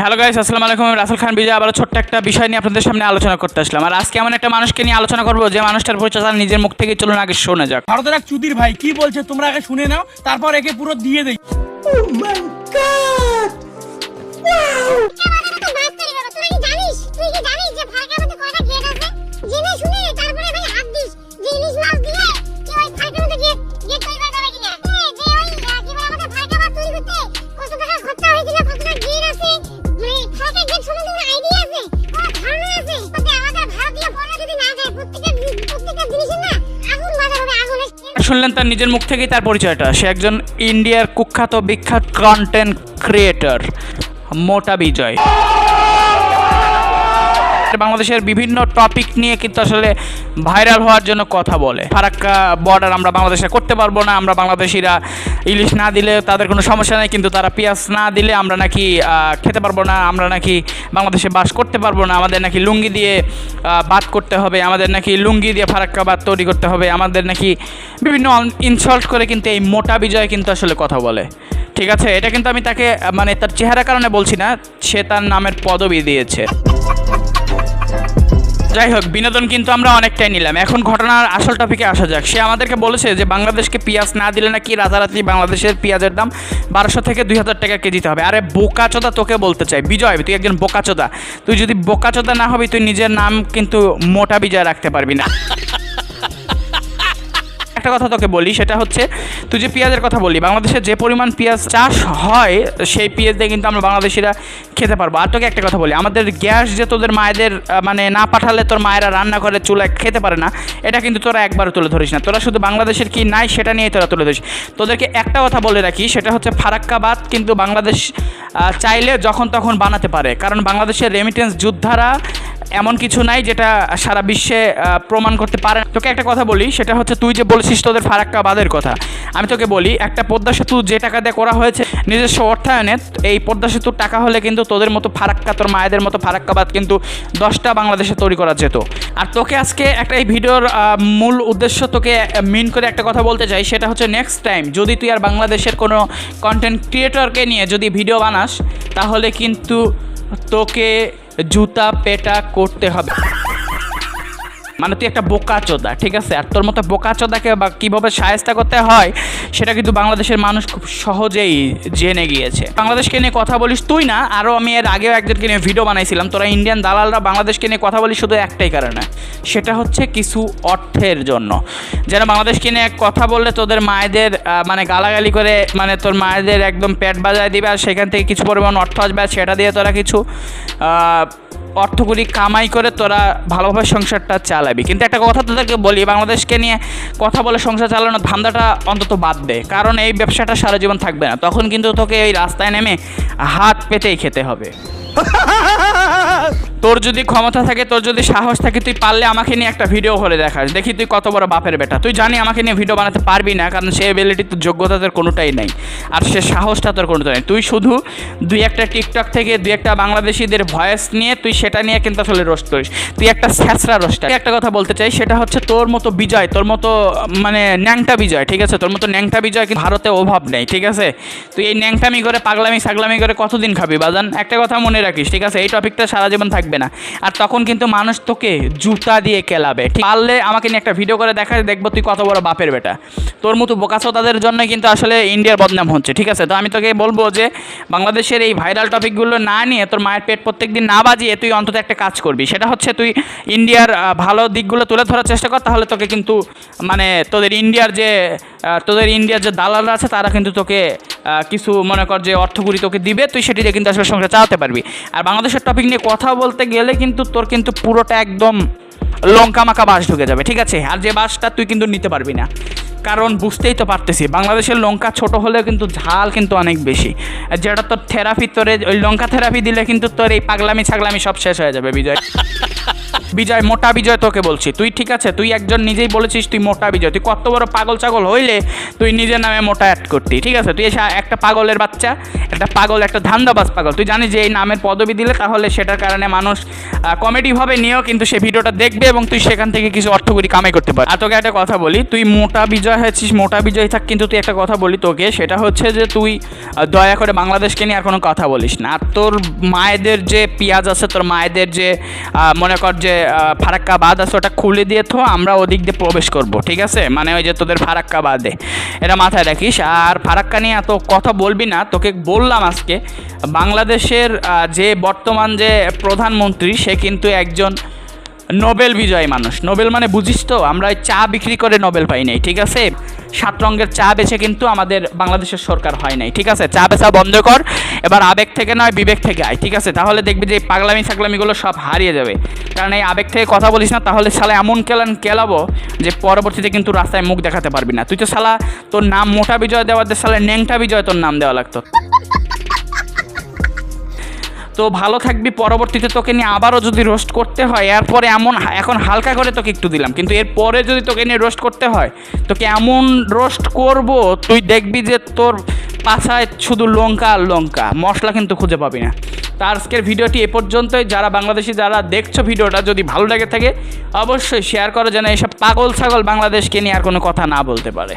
Hello guys আসসালামু আলাইকুম আমি রাসেল খান বিজয় আবার ছোট্ট একটা বিষয় নিয়ে আপনাদের সামনে আলোচনা করতে আসলাম। আর আজকে এমন একটা মানুষকে নিয়ে আলোচনা করব যে মানুষটার পরিচয় তার নিজের মুখ থেকে চলুন আগে শোনা যাক। ভারতের এক চুদির ভাই কি বলছে তোমরা আগে শুনে নাও তারপর একে পুরো দিয়ে দেই। তুই কি জানিস? তুই কি জানিস যে শুনলেন তার নিজের মুখ থেকেই তার পরিচয়টা। সে একজন ইন্ডিয়ার কুখ্যাত, বিখ্যাত কন্টেন্ট ক্রিয়েটর মোটা বিজয়। বাংলাদেশের বিভিন্ন টপিক নিয়ে কিন্তু আসলে ভাইরাল হওয়ার জন্য কথা বলে। ফারাক্কা বর্ডার আমরা বাংলাদেশে করতে পারব না, আমরা বাংলাদেশিরা ইলিশ না দিলে তাদের কোনো সমস্যা নেই, কিন্তু তারা পেঁয়াজ না দিলে আমরা নাকি খেতে পারব না, আমরা নাকি বাংলাদেশে বাস করতে পারব না, আমাদের নাকি লুঙ্গি দিয়ে বাদ করতে হবে, আমাদের নাকি লুঙ্গি দিয়ে ফারাক্কা বাদ তৈরি করতে হবে, আমাদের নাকি বিভিন্ন ইনসাল্ট করে কিন্তু এই মোটা বিজয় কিন্তু আসলে কথা বলে। ঠিক আছে? এটা কিন্তু আমি তাকে মানে তার চেহারা কারণে বলছি না, সে তার নামের পদবি দিয়েছে। যাই হোক, বিনোদন কিন্তু আমরা অনেকটাই নিলাম। এখন ঘটনার আসল টপিকে আসা যাক। সে আমাদেরকে বলেছে যে বাংলাদেশকে পেঁয়াজ না দিলে নাকি রাতারাতি বাংলাদেশের পেঁয়াজের দাম বারোশো থেকে দুই হাজার টাকা কেজিতে হবে। আরে বোকাচোদা তোকে বলতে চাই। বিজয়, তুই একজন বোকাচোদা তুই যদি বোকাচোদা না হবি, তুই নিজের নাম কিন্তু মোটা বিজয় রাখতে পারবি না। একটা কথা তোকে বলি, সেটা হচ্ছে তুই যে পেঁয়াজের কথা বলি বাংলাদেশে যে পরিমাণ পেঁয়াজ চাষ হয়, সেই পেঁয়াজ দিয়ে কিন্তু আমরা বাংলাদেশিরা খেতে পারব। আর তোকে একটা কথা বলি, আমাদের গ্যাস যে তোদের মায়েদের মানে না পাঠালে তোর মায়েরা রান্না করে চুলায় খেতে পারে না, এটা কিন্তু তোরা একবারও তুলে ধরিস না। তোরা শুধু বাংলাদেশের কি নাই সেটা নিয়ে তোরা তুলে ধরিস। তোদেরকে একটা কথা বলে রাখি, সেটা হচ্ছে ফারাক্কাবাদ কিন্তু বাংলাদেশ চাইলে যখন তখন বানাতে পারে। কারণ বাংলাদেশের রেমিটেন্স যোদ্ধারা এমন কিছু নাই যেটা সারা বিশ্বে প্রমাণ করতে পারে তোকে একটা কথা বলি, সেটা হচ্ছে তুই যে বলছিস তোদের ফারাক্কাবাদের কথা আমি তোকে বলি, একটা পদ্মা সেতু যে টাকা দিয়ে করা হয়েছে, নিজস্ব অর্থায়নে এই পদ্মা সেতুর টাকা হলে কিন্তু তোদের মতো ফারাক্কা, তোর মায়েদের মতো ফারাক্কাবাদ কিন্তু দশটা বাংলাদেশে তৈরি করা যেত। আর তোকে আজকে একটা এই ভিডিওর মূল উদ্দেশ্য তোকে মিন করে একটা কথা বলতে চাই, সেটা হচ্ছে নেক্সট টাইম যদি তুই আর বাংলাদেশের কোনো কন্টেন্ট ক্রিয়েটরকে নিয়ে যদি ভিডিও বানাস, তাহলে কিন্তু তোকে জুতা পেটা করতে হবে। মানে তুই একটা বোকা চোদা, ঠিক আছে? আর তোর মতো বোকা চোদাকে বা কীভাবে সায়স্তা করতে হয়, সেটা কিন্তু বাংলাদেশের মানুষ খুব সহজেই জেনে গিয়েছে। বাংলাদেশকে নিয়ে কথা বলিস তুই না, আরও আমি এর আগেও একজনকে নিয়ে ভিডিও বানাইছিলাম। তোরা ইন্ডিয়ান দালালরা বাংলাদেশকে নিয়ে কথা বলিস শুধু একটাই কারণে। সেটা হচ্ছে কিছু অর্থের জন্য। যেন বাংলাদেশকে নিয়ে কথা বললে তোদের মায়েদের মানে গালাগালি করে মানে তোর মায়েদের একদম পেট বাজায় দিবে, আর সেখান থেকে কিছু পরিমাণ অর্থ আসবে সেটা দিয়ে তোরা কিছু অর্থগুলি কামাই করে তোরা ভালোভাবে সংসারটা চালাবি। কিন্তু একটা কথা তোদেরকে বলি, বাংলাদেশকে নিয়ে কথা বলে সংসার চালানোর ধান্দাটা অন্তত বাদ দে। কারণ এই ব্যবসাটা সারা জীবন থাকবে না। তখন কিন্তু তোকে এই রাস্তায় নেমে হাত পেতেই খেতে হবে। তোর যদি ক্ষমতা থাকে, তোর যদি সাহস থাকে, তুই পারলে আমাকে নিয়ে একটা ভিডিও করে দেখাস। দেখি তুই কত বড় বাপের বেটা। তুই জানি আমাকে নিয়ে ভিডিও বানাতে পারবি না, কারণ সে এবিলিটি তোর যোগ্যতা তোর কোনোটাই নাই। আর সে সাহসটা তোর কোনোটাই নেই। তুই শুধু দুই একটা টিকটক থেকে দুই একটা বাংলাদেশিদের ভয়েস নিয়ে তুই সেটা নিয়ে কিন্তু আসলে রোস্ট করিস। তুই একটা স্যাঁচরা রোস্টার একটা কথা বলতে চাই, সেটা হচ্ছে তোর মতো বিজয়, তোর মতো মানে ন্যাংটা বিজয়, ঠিক আছে? তোর মতো ন্যাংটা বিজয় কিন্তু ভারতে অভাব নেই, ঠিক আছে? তুই এই ন্যাংটামি করে পাগলামি সাগলামি করে কতদিন খাবি বাজান? একটা কথা মনে রাখিস, ঠিক আছে? এই টপিকটা সারা জীবন থাকবে। না। আর তখন কিন্তু মানুষ তোকে জুতা দিয়ে খেলাবে পারলে আমাকে নিয়ে একটা ভিডিও করে দেখা দেখব তুই কত বড় বাপের বেটা। তোর মতো বোকাসো তাদের জন্য কিন্তু আসলে ইন্ডিয়ার বদনাম হচ্ছে, ঠিক আছে? তো আমি তোকে বলব যে, বাংলাদেশের এই ভাইরাল টপিকগুলো না নিয়ে, তোর মায়ের পেট প্রত্যেক দিন না বাজিয়ে তুই অন্তত একটা কাজ করবি। সেটা হচ্ছে তুই ইন্ডিয়ার ভালো দিকগুলো তুলে ধরার চেষ্টা কর, তাহলে তোকে কিন্তু মানে তোদের ইন্ডিয়ার যে তোদের ইন্ডিয়ার যে দালালরা আছে, তারা কিন্তু তোকে কিছু মনে কর যে অর্থগুলি তোকে দিবে, তুই সেটি দিয়ে কিন্তু আসলে সংসার চালাতে পারবি। আর বাংলাদেশের টপিক নিয়ে কথা বলতে গেলে কিন্তু তোর কিন্তু পুরোটা একদম লঙ্কা মাখা বাস ঢুকে যাবে, ঠিক আছে? আর যে বাসটা তুই কিন্তু নিতে পারবি না। কারণ বুঝতেই তো পারতেছি, বাংলাদেশের লঙ্কা ছোট হলেও কিন্তু ঝাল কিন্তু অনেক বেশি। যেটা তোর থেরাপি তোরে ওই লঙ্কা থেরাপি দিলে কিন্তু তোর এই পাগলামি ছাগলামি সব শেষ হয়ে যাবে, বিজয়। বিজয়, মোটা বিজয় তোকে বলছি। তুই ঠিক আছে? তুই একজন নিজেই বলেছিস তুই মোটা বিজয়। তুই কত বড় পাগল ছাগল হইলে তুই নিজের নামে মোটা অ্যাড করতি, ঠিক আছে? তুই এসে একটা পাগলের বাচ্চা, একটা পাগল, একটা ধান্দাবাজ পাগল। তুই জানিস যে এই নামের পদবি দিলে তাহলে সেটার কারণে মানুষ কমেডিভাবে নিয়েও কিন্তু সে ভিডিওটা দেখবে এবং তুই সেখান থেকে কিছু অর্থকরী কামাই করতে পারবি। আর তোকে একটা কথা বলি, তুই মোটা বিজয় হয়েছিস, মোটা বিজয় থাক কিন্তু তুই একটা কথা বলি তোকে, সেটা হচ্ছে যে তুই দয়া করে বাংলাদেশকে নিয়ে আর কোনো কথা বলিস না। আর তোর মায়েদের যে পেঁয়াজ আছে, তোর মায়েদের যে মনে কর যে ফারাক্কা বাদ আছে, ওটা খুলে দিয়ে তো আমরা ওদিক দিয়ে প্রবেশ করব, ঠিক আছে? মানে ওই যে তোদের ফারাক্কা বাদে এটা মাথায় রাখিস। আর ফারাক্কা নিয়ে এত কথা বলবি না, তোকে বললাম আজকে, বাংলাদেশের যে বর্তমান যে প্রধানমন্ত্রী, সে কিন্তু একজন নোবেল বিজয়ী মানুষ। নোবেল মানে বুঝিস তো, আমরা ওই চা বিক্রি করে নোবেল পাই নাই, ঠিক আছে? সাত রঙের চা বেছে কিন্তু আমাদের বাংলাদেশের সরকার হয় নাই, ঠিক আছে? চা বেচা বন্ধ কর, এবার আবেগ থেকে নয়, বিবেক থেকে আয়, ঠিক আছে? তাহলে দেখবি যে পাগলামি সাগলামিগুলো সব হারিয়ে যাবে। কারণ এই আবেগ থেকে কথা বলিস না, তাহলে সালা এমন কেলান কেলাবো যে পরবর্তীতে কিন্তু রাস্তায় মুখ দেখাতে পারবি না। তুই তো সালা তোর নাম মোটা বিজয় দেওয়ার সালা ন্যাংটা বিজয় তোর নাম দেওয়া লাগতো। তো ভালো থাকবি, পরবর্তীতে তোকে নিয়ে আবারও যদি রোস্ট করতে হয়, এরপরে এমন এখন হালকা করে তোকে একটু দিলাম, কিন্তু এরপরে যদি তোকে নিয়ে রোস্ট করতে হয়, তোকে এমন রোস্ট করব, তুই দেখবি যে তোর পাছায় শুধু লঙ্কা আর লঙ্কা, মশলা কিন্তু খুঁজে পাবি না। তা আজকের ভিডিওটি এ পর্যন্তই। যারা বাংলাদেশি, যারা দেখছ ভিডিওটা, যদি ভালো লেগে থাকে, অবশ্যই শেয়ার করো, যেন এসব পাগল ছাগল বাংলাদেশকে নিয়ে আর কোনো কথা না বলতে পারে।